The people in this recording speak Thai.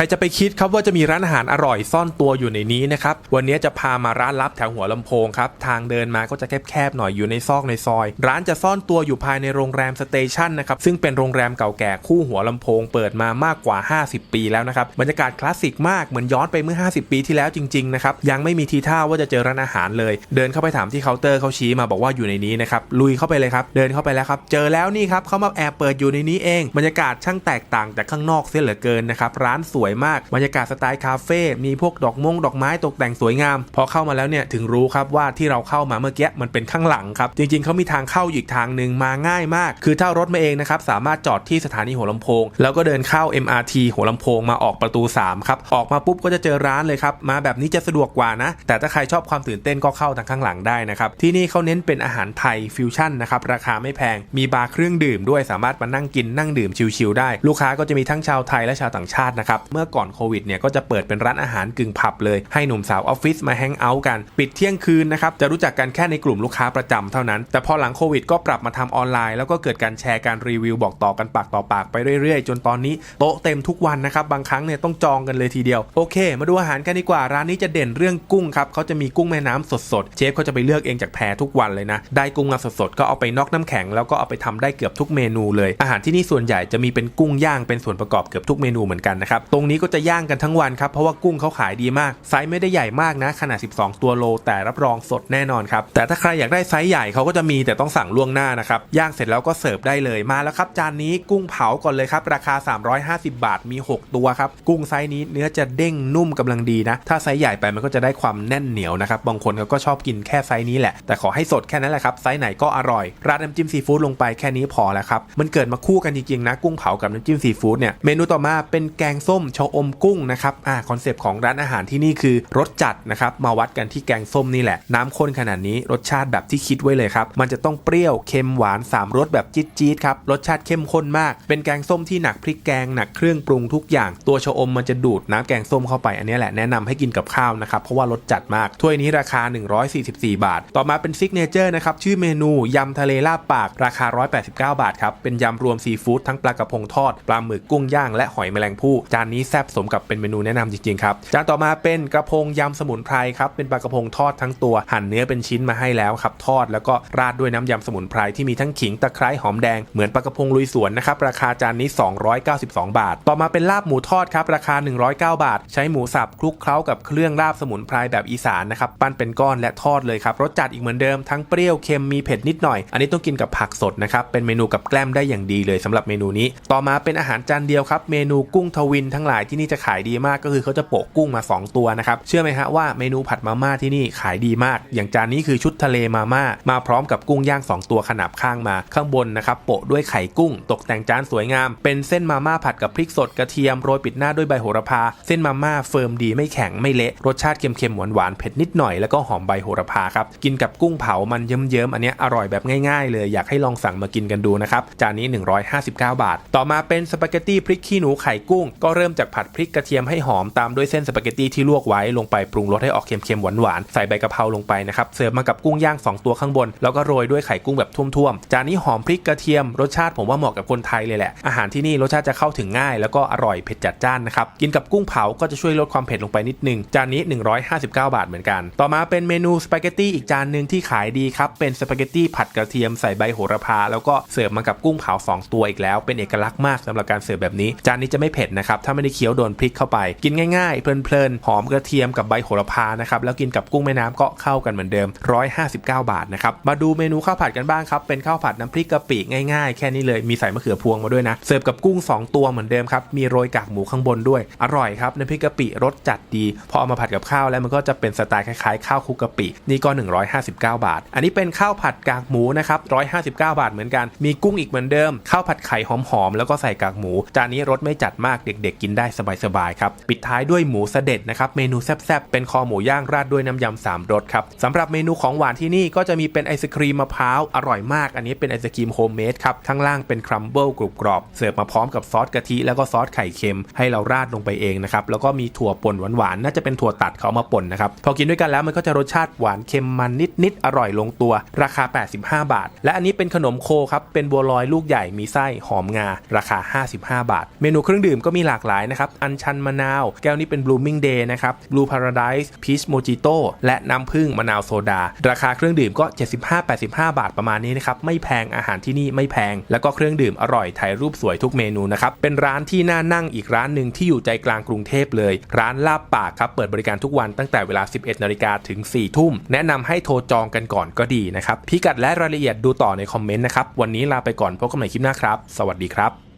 รจะไปคิดครับว่าจะมีร้านอาหารอร่อยซ่อนตัวอยู่ในนี้นะครับ วันนี้จะพามาร้านลับแถวหัวลำโพงครับ ทางเดินมาก็จะแคบๆหน่อยอยู่ในซอกในซอย ร้านจะซ่อนตัวอยู่ภายในโรงแรมสเตชันนะครับ ซึ่งเป็นโรงแรมเก่าแก่คู่หัวลำโพงเปิดมามากกว่า 50 ปีแล้วนะครับ บรรยากาศคลาสสิกมากเหมือนย้อนไปเมื่อ 50 ปีที่แล้วจริงๆนะครับ ยังไม่มีทีท่าว่าจะเจอร้านอาหารเลย เดินเข้าไปถามที่เคาน์เตอร์เขาชี้มาบอกว่าอยู่ในนี้นะครับ ลุยเข้าไปเลยครับ เดินเข้าไปแล้วครับ เจอแล้วนี่ครับเขามาแอบเปิดอยู่ในนี้เอง บรรยากาศช่างแตกต่างจากข้างนอกเสียเหลือเกินนะครับ ร้านสวยมาก บรรยากาศสไตล์คาเฟ่มีพวกดอกมงดอกไม้ตกแต่งสวยงาม พอเข้ามาแล้วเนี่ยถึงรู้ครับว่าที่เราเข้ามาเมื่อกี้มันเป็นข้างหลังครับ จริงๆเขามีทางเข้าอีกทางหนึ่งมาง่ายมาก คือถ้ารถมาเองนะครับสามารถจอดที่สถานีหัวลำโพง แล้วก็เดินเข้า MRT หัวลำโพงมาออกประตู 3 ครับ ออกมาปุ๊บก็จะเจอร้านเลยครับ มาแบบนี้จะสะดวกกว่านะ แต่ถ้าใครชอบความตื่นเต้นก็เข้าทางข้างหลังได้นะครับ ที่นี่เขาเน้นเป็นอาหารไทยฟิวชั่นนะครับ ราคาไม่แพง มีบาร์เครื่องดื่มด้วยสามารถมานั่งกินนั่งดื่มชิลๆได้ ลูกค้าก็จะมีทั้งชาวไทยและชาวต่างชาตินะครับเมื่อื่อก่อนโควิดเนี่ยก็จะเปิดเป็นร้านอาหารกึ่งผับเลย ให้หนุ่มสาวออฟฟิศมาแฮงเอาท์กัน ปิดเที่ยงคืนนะครับจะรู้จักกันแค่ในกลุ่มลูกค้าประจำเท่านั้น แต่พอหลังโควิดก็ปรับมาทำออนไลน์ แล้วก็เกิดการแชร์การรีวิวบอกต่อกันปากต่อปากไปเรื่อยๆ จนตอนนี้โต๊ะเต็มทุกวันนะครับบางครั้งเนี่ยต้องจองกันเลยทีเดียวโอเค มาดูอาหารกันดีกว่าร้านนี้จะเด่นเรื่องกุ้งครับเขาจะมีกุ้งแม่น้ำสดๆเชฟเขาจะไปเลือกเองจากแพทุกวันเลยนะได้กุ้งมาสดๆก็เอาไปนอกน้ำแข็งแล้วก็เอาไปทำได้เกือบทุกเมนูเลย อาหารที่นี่ส่วนใหญ่จะมีเป็นกุ้งย่างเป็นส่วนประกอบเกือบทุกเมนูเหมือนกันนะครับตรงนี้ก็จะย่างกันทั้งวันครับเพราะว่ากุ้งเขาขายดีมากไซส์ไม่ได้ใหญ่มากนะขนาด 12 ตัวโล แต่รับรองสดแน่นอนครับแต่ถ้าใครอยากได้ไซส์ใหญ่เขาก็จะมีแต่ต้องสั่งล่วงหน้านะครับย่างเสร็จแล้วก็เสิร์ฟได้เลยมาแล้วครับ จานนี้กุ้งเผาก่อนเลยครับราคา 350 บาทมี 6 ตัวครับกุ้งไซส์นี้เนื้อจะเด้งนุ่มกำลังดีนะ ถ้าไซส์ใหญ่ไปมันก็จะได้ความแน่นเหนียวนะครับบางคนเขาก็ชอบกินแค่ไซส์นี้แหละแต่ขอให้สดแค่นั้นแหละครับไซส์ไหนก็อร่อยราดน้ำจิ้มซีฟู้ดลงไปแค่นี้พอแล้วครับมันเกิดมาคู่กันจริงๆนะกุ้งเผากับน้ำจิ้มซีฟู้ดเนี่ยเมนูต่อมาเป็นแกงส้มชอมกุ้งนะครับอ่าคอนเซปต์ของร้านอาหารที่นี่คือรสจัดนะครับมาวัดกันที่แกงส้มนี่แหละ น้ำข้นขนาดนี้รสชาติแบบที่คิดไว้เลยครับ มันจะต้องเปรี้ยวเค็มหวานสามรสแบบจี๊ดๆครับรสชาติเข้มข้นมาก เป็นแกงส้มที่หนักพริกแกงหนักเครื่องปรุงทุกอย่างตัวชอมมันจะดูดน้ำแกงส้มเข้าไปอันนี้แหละแนะนำให้กินกับข้าวนะครับเพราะว่ารสจัดมากถ้วยนี้ราคา 144 บาท ต่อมาเป็นซิกเนเจอร์นะครับชื่อเมนูยำทะเลลาบปากราคา 189 บาทครับเป็นยำรวมซีฟู้ดทั้งปลากระพงทอดปลาหมึกกุ้งย่างและหอยแมลงภู่จานนี้แซ่บสมกับเป็นเมนูแนะนำจริงๆครับจานต่อมาเป็นกระพงยำสมุนไพรครับเป็นปลากระพงทอดทั้งตัวหั่นเนื้อเป็นชิ้นมาให้แล้วครับทอดแล้วก็ราดด้วยน้ำยำสมุนไพรที่มีทั้งขิงตะไคร้หอมแดงเหมือนปลากระพงลุยสวนนะครับราคาจานนี้ 292 บาท ต่อมาเป็นลาบหมูทอดครับราคา 109 บาท ใช้หมูสับคลุกเคล้ากับเครื่องลาบสมุนไพรแบบอีสานนะครับปั้นเป็นก้อนและทอดเลยครับรสจัดอีกเหมือนเดิมทั้งเปรี้ยวเค็มมีเผ็ดนิดหน่อย อันนี้ต้องกินกับผักสดนะครับเป็นเมนูกับแกล้มได้อย่างดีเลยสำหรับเมนูนี้ ต่อมาเป็นอาหารจานเดียวครับเมนูกุ้งทวินทั้งหลายที่นี่จะขายดีมากก็คือเขาจะโปะกุ้งมา 2 ตัวนะครับ เชื่อไหมฮะว่าเมนูผัดมาม่าที่นี่ขายดีมาก อย่างจานนี้คือชุดทะเลมาม่ามาพร้อมกับกุ้งย่าง 2 ตัวขนาบข้างมา ข้างบนนะครับโปะด้วยไข่กุ้ง ตกแต่งจานสวยงาม เป็นเส้นมาม่าผัดกับพริกสดกระเทียมโรยปิดหน้าด้วยใบโหระพา เส้นมาม่าเฟิร์มดีไม่แข็งไม่เละรสชาติเค็มๆหวานๆเผ็ดนิดหน่อยแล้วก็หอมใบโหระพาครับกินกับกุ้งเผามันเยิ้มๆอันนี้อร่อยแบบง่ายๆ เลยอยากให้ลองสั่งมากินกันดูนะครับจานนี้ 159 บาท ต่อมาเป็นสปาเกตตี้พริกขี้หนูไข่กุ้งก็เริ่มจากผัดพริกกระเทียมให้หอมตามด้วยเส้นสปาเกตตี้ที่ลวกไว้ลงไปปรุงรสให้ออกเค็มๆหวานๆใส่ใบกะเพราลงไปนะครับเสิร์ฟมากับกุ้งย่าง 2 ตัวข้างบน แล้วก็โรยด้วยไข่กุ้งแบบท่วมๆจานนี้หอมพริกกระเทียมรสชาติผมว่าเหมาะกับคนไทยเลยแหละอาหารที่นี่รสชาติจะเข้าถึงง่าย แล้วก็อร่อยเผ็ดจัดจ้านนะครับกินกับกุ้งเผาก็จะช่วยลดความเผ็ดลงไปนิดนึงจานนี้ 159 บาทเหมือนกัน ต่อมาเป็นเมนูสปาเกตตี้อีกจานหนึ่งที่ขายดีครับเป็นสปาเกตตี้ผัดกระเทียมใส่ใบโหระพา แล้วก็เสิร์ฟมากับกุ้งเผา 2 ตัวอีกแล้ว เป็นเอกลักษณ์มากสำหรับการเสิร์ฟแบบนี้ จานนี้จะไม่เผ็ดนะครับถ้าไม่ได้เคี้ยวโดนพริกเข้าไป กินง่ายๆ เพลินๆ หอมกระเทียมกับใบโหระพานะครับแล้วกินกับกุ้งแม่น้ำก็เข้ากันเหมือนเดิม 159 บาทนะครับมาดูเมนูข้าวผัดกันบ้างครับเป็นข้าวผัดน้ำพริกกะปิง่ายๆ แค่นี้เลยมีใส่มะเขือพวงมาด้วยนะเสิร์ฟกับกุ้ง 2 ตัวเหมือนเดิมครับมีโรยกากหมูข้างบนด้วยอร่อยครับน้ำพริกกะปิรสจัดดีพอเอามาผัดกับข้าวแล้วมันก็จะเป็นสไตล์คล้ายๆข้าวคุกกะปินี่ก็ 159 บาท อันนี้เป็นข้าวผัดกากหมูนะครับ159 บาทเหมือนกัน มีกุ้งอีกเหมือนเดิมข้าวผัดไข่หอมๆแล้วก็ใส่กากหมูจานนี้รสไม่จัดมากเด็ก ๆ กินได้สบายๆครับปิดท้ายด้วยหมูเสด็จนะครับเมนูแซ่บๆเป็นคอหมูย่างราดด้วยน้ำยำสามรสครับสำหรับเมนูของหวานที่นี่ก็จะมีเป็นไอศครีมมะพร้าวอร่อยมาก อันนี้เป็นไอศครีมโฮมเมดครับข้างล่างเป็นครัมเบิลกรุบกรอบเสิร์ฟมาพร้อมกับซอสกะทิแล้วก็ซอสไข่เค็มให้เราราดลงไปเองนะครับแล้วก็มีถั่วป่นหวานๆน่าจะเป็นถั่วตัดเขาเอามาป่นนะครับพอกินด้วยกันแล้วมันก็จะรสชาติหวานเค็มมันนิดๆอร่อยลงตัว ราคา 85 บาท และอันนี้เป็นขนมโคครับเป็นบัวลอยลูกใหญ่มีไส้หอมงา ราคา 55 บาท เมนูเครื่องดื่มก็มีหลากหลายนะครับ อัญชันมะนาว แก้วนี้เป็น blooming day นะครับ blue paradise peach mojito และน้ำผึ้งมะนาวโซดา ราคาเครื่องดื่มก็ 75-85 บาทประมาณนี้นะครับ ไม่แพงอาหารที่นี่ไม่แพง แล้วก็เครื่องดื่มอร่อยถ่ายรูปสวยทุกเมนูนะครับ เป็นร้านที่น่านั่งอีกร้านหนึ่งที่อยู่ใจกลางกรุงเทพเลย ร้านลาบปากครับเปิดบริการทุกวันตั้งแต่เวลา 11นาฬิกาถึง 4 ทุ่ม แนะนำให้โทรจองกันก่อนก็ดีนะครับพิกัดและรายละเอียดดูต่อในคอมเมนต์นะครับวันนี้ลาไปก่อนพบกันใหม่คลิปหน้าครับ สวัสดีครับ